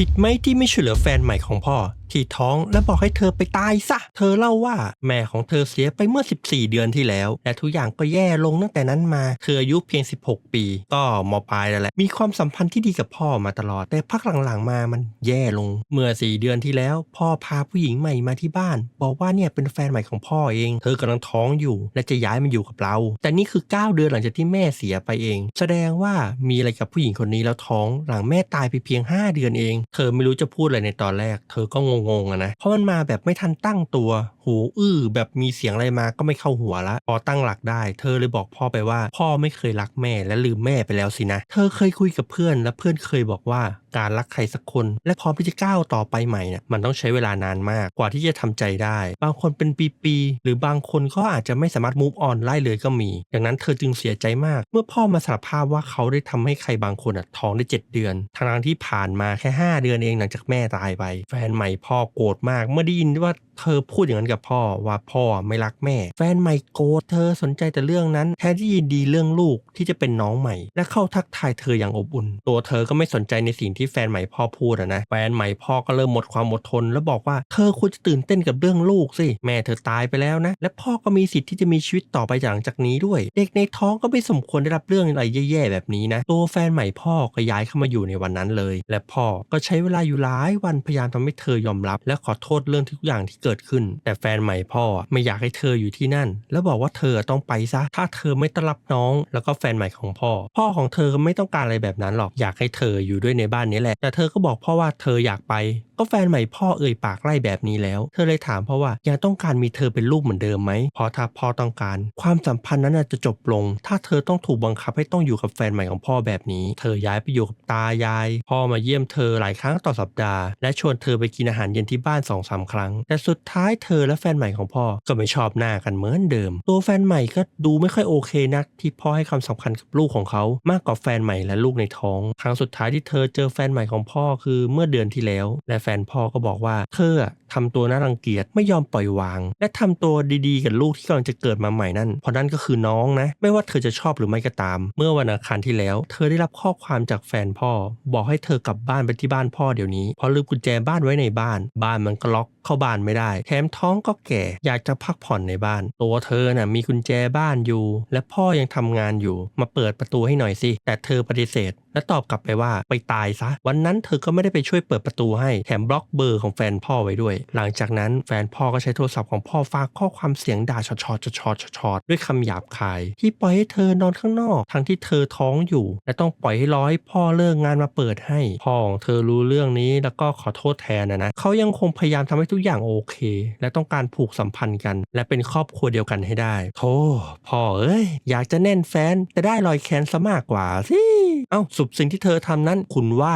ผิดไหมที่ไม่ช่วยเหลือแฟนใหม่ของพ่อที่ท้องและบอกให้เธอไปตายซะ เธอเล่าว่าแม่ของเธอเสียไปเมื่อ 14 เดือนที่แล้ว และทุกอย่างก็แย่ลงตั้งแต่นั้นมา เธออายุเพียง 16 ปี ก็มปลายแล้วแหละ มีความสัมพันธ์ที่ดีกับพ่อมาตลอด แต่พักหลังๆมามันแย่ลง เมื่อ 4 เดือนที่แล้ว พ่อพาผู้หญิงใหม่มาที่บ้าน บอกว่าเนี่ยเป็นแฟนใหม่ของพ่อเอง เธอกำลังท้องอยู่ และจะย้ายมาอยู่กับเรา แต่นี่คือ 9 เดือนหลังจากที่แม่เสียไปเอง แสดงว่ามีอะไรกับผู้หญิงคนนี้แล้วท้อง หลังแม่ตายไปเพียง 5 เดือนเอง เธอไม่รู้จะพูดอะไรในตอนแรก เธอก็งงๆอะนะ เพราะมันมาแบบไม่ทันตั้งตัว หูอื้อแบบมีเสียงอะไรมาก็ไม่เข้าหัวละ พอตั้งหลักได้ เธอเลยบอกพ่อไปว่า พ่อไม่เคยรักแม่และลืมแม่ไปแล้วสินะ เธอเคยคุยกับเพื่อนและเพื่อนเคยบอกว่าการรักใครสักคน และพร้อมที่จะก้าวต่อไปใหม่เนี่ยมันต้องใช้เวลานานมากกว่าที่จะทำใจได้ บางคนเป็นปีๆหรือบางคนก็อาจจะไม่สามารถ move on ไล่เลยก็มี ดังนั้นเธอจึงเสียใจมาก เมื่อพ่อมาสารภาพว่าเขาได้ทำให้ใครบางคนอะท้องได้ 7 เดือนทางที่ผ่านมาแค่ 5 เดือนเองหลังจากแม่ตายไป แฟนใหม่พ่อโกรธมาก เมื่อได้ยินว่าเธอพูดอย่างนั้นกับพ่อว่าพ่อไม่รักแม่ แฟนใหม่โกรธเธอสนใจแต่เรื่องนั้น แทนที่ยินดีเรื่องลูกที่จะเป็นน้องใหม่ และเข้าทักทายเธออย่างอบอุ่น ตัวเธอก็ไม่สนใจในสิ่งที่แฟนใหม่พ่อพูดนะแฟนใหม่พ่อก็เริ่มหมดความอดทน แล้วบอกว่าเธอควรจะตื่นเต้นกับเรื่องลูกสิแม่เธอตายไปแล้วนะ และพ่อก็มีสิทธิ์ที่จะมีชีวิตต่อไปหลังจากนี้ด้วย เด็กในท้องก็ไม่สมควรได้รับเรื่องอะไรแย่ๆแบบนี้นะตัวแฟนใหม่พ่อก็ย้ายเข้ามาอยู่ในวันนั้นเลย และพ่อก็ใช้เวลาอยู่หลายวันพยายามทำให้เธอยอมรับ และขอโทษเรื่องทุกอย่างที่เกิดขึ้น แต่แฟนใหม่พ่อไม่อยากให้เธออยู่ที่นั่น แล้วบอกว่าเธอต้องไปซะ ถ้าเธอไม่ต้อนรับน้อง แล้วก็แฟนใหม่ของพ่อ พ่อของเธอก็ไม่ต้องการอะไรแบบนั้นหรอกอยากให้เธออยู่ด้วยในบ้านนี้แหละ แต่เธอก็บอกพ่อว่าเธออยากไป ก็แฟนใหม่พ่อเอ่ยปากไล่แบบนี้แล้ว เธอเลยถามพ่อว่ายังต้องการมีเธอเป็นลูกเหมือนเดิมไหมพราะถ้าพ่อต้องการ ความสัมพันธ์นั้นจะจบลง ถ้าเธอต้องถูกบังคับให้ต้องอยู่กับแฟนใหม่ของพ่อแบบนี้ เธอย้ายไปอยู่กับตายาย พ่อมาเยี่ยมเธอหลายครั้งต่อสัปดาห์ และชวนเธอไปกินอาหารเย็นที่บ้านสองสามครั้ง แต่สุดท้ายเธอและแฟนใหม่ของพ่อก็ไม่ชอบหน้ากันเหมือนเดิม ตัวแฟนใหม่ก็ดูไม่ค่อยโอเคนัก ที่พ่อให้ความสำคัญกับลูกของเขามากกว่าแฟนใหม่และลูกในท้อง ครั้งสุดท้ายที่เธอเจอแฟนใหม่ของพ่อคือเมื่อเดือนที่แล้ว และแฟนพ่อก็บอกว่าเธอ ทำตัวน่ารังเกียจไม่ยอมปล่อยวาง และทำตัวดีๆ กับลูกที่กำลังจะเกิดมาใหม่นั่นเพราะนั่นก็คือน้องนะ ไม่ว่าเธอจะชอบหรือไม่ก็ตาม เมื่อวันอังคารที่แล้ว เธอได้รับข้อความจากแฟนพ่อ บอกให้เธอกลับบ้านไปที่บ้านพ่อเดี๋ยวนี้เพราะลืมกุญแจบ้านไว้ในบ้าน บ้านมันก็ล็อก เข้าบ้านไม่ได้แถมท้องก็แก่อยากจะพักผ่อนในบ้าน ตัวเธอน่ะมีกุญแจบ้านอยู่ และพ่อยังทำงานอยู่ มาเปิดประตูให้หน่อยสิ แต่เธอปฏิเสธ และตอบกลับไปว่าไปตายซะ วันนั้นเธอก็ไม่ได้ไปช่วยเปิดประตูให้แถมบล็อกเบอร์ของแฟนพ่อไว้ด้วย หลังจากนั้นแฟนพ่อก็ใช้โทรศัพท์ของพ่อฝากข้อความเสียงด่าชอชอชอชอชอด้วยคำหยาบคาย ที่ปล่อยให้เธอนอนข้างนอกทั้งที่เธอท้องอยู่ และต้องปล่อยให้ร้อยพ่อเลิกงานมาเปิดให้พ่อของเธอรู้เรื่องนี้แล้วก็ขอโทษแทนนะนะเขายังคงพยายามทำให้ทุกอย่างโอเค และต้องการผูกสัมพันธ์กัน และเป็นครอบครัวเดียวกันให้ได้โธ่พ่อเอ้ย อยากจะแน่นแฟนแต่ได้รอยแค้นซะมากกว่าสิ เอ้าสุบสิ่งที่เธอทำนั้นคุณว่า